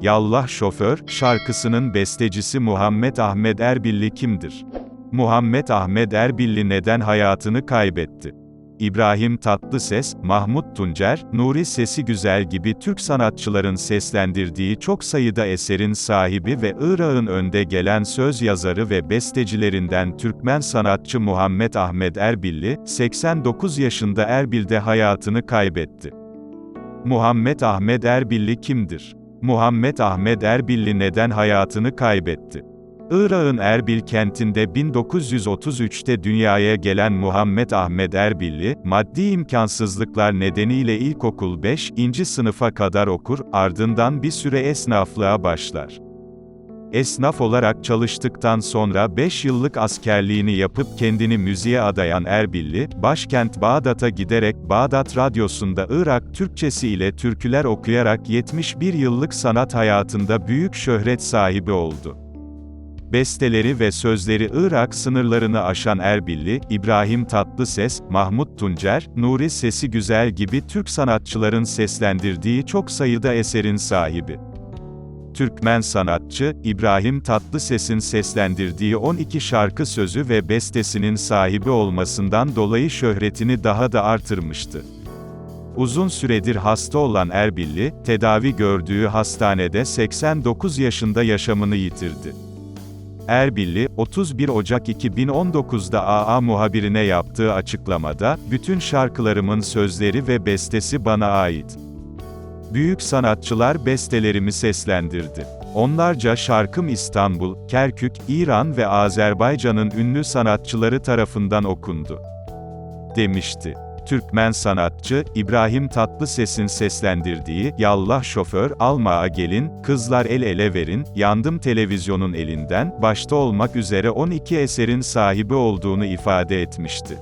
Yallah Şoför, şarkısının bestecisi Muhammed Ahmet Erbilli kimdir? Muhammed Ahmet Erbilli neden hayatını kaybetti? İbrahim Tatlıses, Mahmut Tuncer, Nuri Sesi Güzel gibi Türk sanatçıların seslendirdiği çok sayıda eserin sahibi ve Irak'ın önde gelen söz yazarı ve bestecilerinden Türkmen sanatçı Muhammed Ahmet Erbilli, 89 yaşında Erbil'de hayatını kaybetti. Muhammed Ahmet Erbilli kimdir? Muhammed Ahmet Erbilli neden hayatını kaybetti? Irak'ın Erbil kentinde 1933'te dünyaya gelen Muhammed Ahmet Erbilli, maddi imkansızlıklar nedeniyle ilkokul 5. sınıfa kadar okur, ardından bir süre esnaflığa başlar. Esnaf olarak çalıştıktan sonra 5 yıllık askerliğini yapıp kendini müziğe adayan Erbilli, başkent Bağdat'a giderek Bağdat Radyosu'nda Irak Türkçesi ile türküler okuyarak 71 yıllık sanat hayatında büyük şöhret sahibi oldu. Besteleri ve sözleri Irak sınırlarını aşan Erbilli, İbrahim Tatlıses, Mahmut Tuncer, Nuri Sesi Güzel gibi Türk sanatçıların seslendirdiği çok sayıda eserin sahibi. Türkmen sanatçı, İbrahim Tatlıses'in seslendirdiği 12 şarkı sözü ve bestesinin sahibi olmasından dolayı şöhretini daha da artırmıştı. Uzun süredir hasta olan Erbilli, tedavi gördüğü hastanede 89 yaşında yaşamını yitirdi. Erbilli, 31 Ocak 2019'da AA muhabirine yaptığı açıklamada, bütün şarkılarımın sözleri ve bestesi bana ait. Büyük sanatçılar bestelerimi seslendirdi. Onlarca şarkım İstanbul, Kerkük, İran ve Azerbaycan'ın ünlü sanatçıları tarafından okundu. Demişti. Türkmen sanatçı, İbrahim Tatlıses'in seslendirdiği, Yallah Şoför, Alma'a Gelin, Kızlar El Ele Verin, Yandım Televizyonun elinden, başta olmak üzere 12 eserin sahibi olduğunu ifade etmişti.